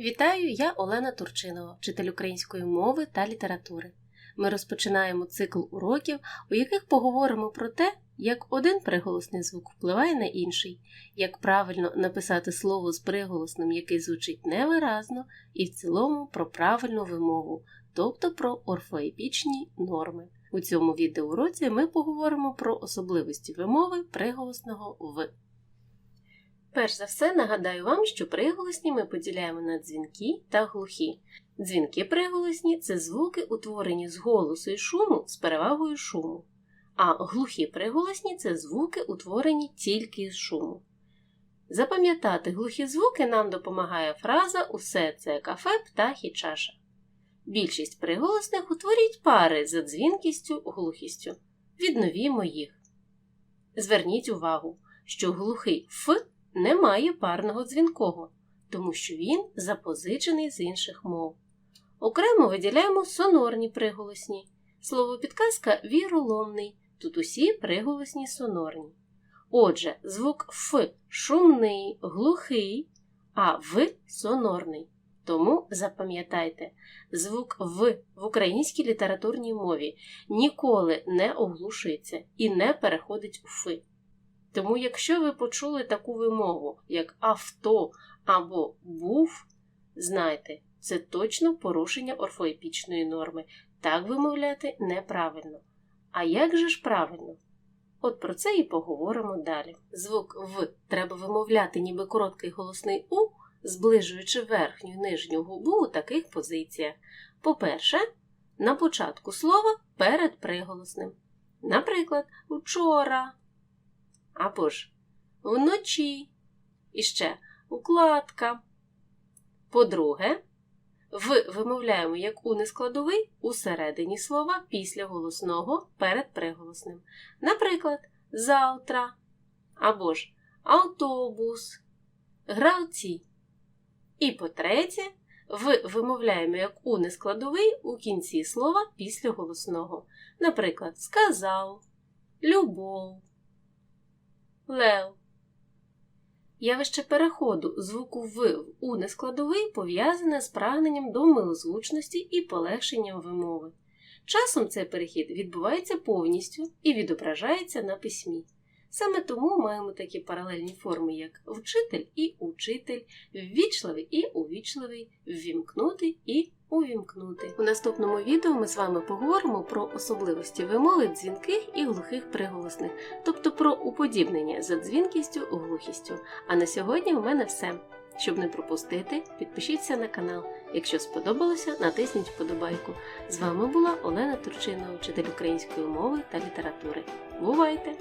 Вітаю, я Олена Турчинова, вчитель української мови та літератури. Ми розпочинаємо цикл уроків, у яких поговоримо про те, як один приголосний звук впливає на інший, як правильно написати слово з приголосним, який звучить невиразно, і в цілому про правильну вимову, тобто про орфоепічні норми. У цьому відеоуроці ми поговоримо про особливості вимови приголосного в. Перш за все нагадаю вам, що приголосні ми поділяємо на дзвінки та глухі. Дзвінки приголосні це звуки, утворені з голосу і шуму з перевагою шуму, а глухі приголосні це звуки, утворені тільки з шуму. Запам'ятати глухі звуки нам допомагає фраза Усе це кафе, птах і чаша. Більшість приголосних утворюють пари за дзвінкістю, глухістю. Відновімо їх. Зверніть увагу, що глухий Ф не має парного дзвінкого, тому що він запозичений з інших мов. Окремо виділяємо сонорні приголосні. Слово підказка віроломний, тут усі приголосні сонорні. Отже, звук Ф шумний, глухий, а В сонорний. Тому запам'ятайте, звук В в українській літературній мові ніколи не оглушується і не переходить у Ф. Тому, якщо ви почули таку вимову, як авто або був, знайте, це точно порушення орфоепічної норми. Так вимовляти неправильно. А як же ж правильно? От про це і поговоримо далі. Звук В треба вимовляти ніби короткий голосний У, зближуючи верхню і нижню губу у таких позиціях. По-перше, на початку слова перед приголосним. Наприклад, учора або ж вночі, і ще укладка. По-друге, в вимовляємо як у нескладовий у слова після голосного перед приголосним. Наприклад, завтра або ж автобус, гравці. І по-третє, в вимовляємо як у нескладовий у кінці слова після голосного. Наприклад, сказав, любов. Лев. Явище переходу звуку В в У нескладовий пов'язане з прагненням до милозвучності і полегшенням вимови. Часом цей перехід відбувається повністю і відображається на письмі. Саме тому маємо такі паралельні форми, як вчитель і учитель, ввічливий і увічливий, ввімкнути і увімкнути. У наступному відео ми з вами поговоримо про особливості вимови дзвінких і глухих приголосних, тобто про уподібнення за дзвінкістю глухістю. А на сьогодні у мене все. Щоб не пропустити, підпишіться на канал. Якщо сподобалося, натисніть вподобайку. З вами була Олена Турчинова, вчитель української мови та літератури. Бувайте!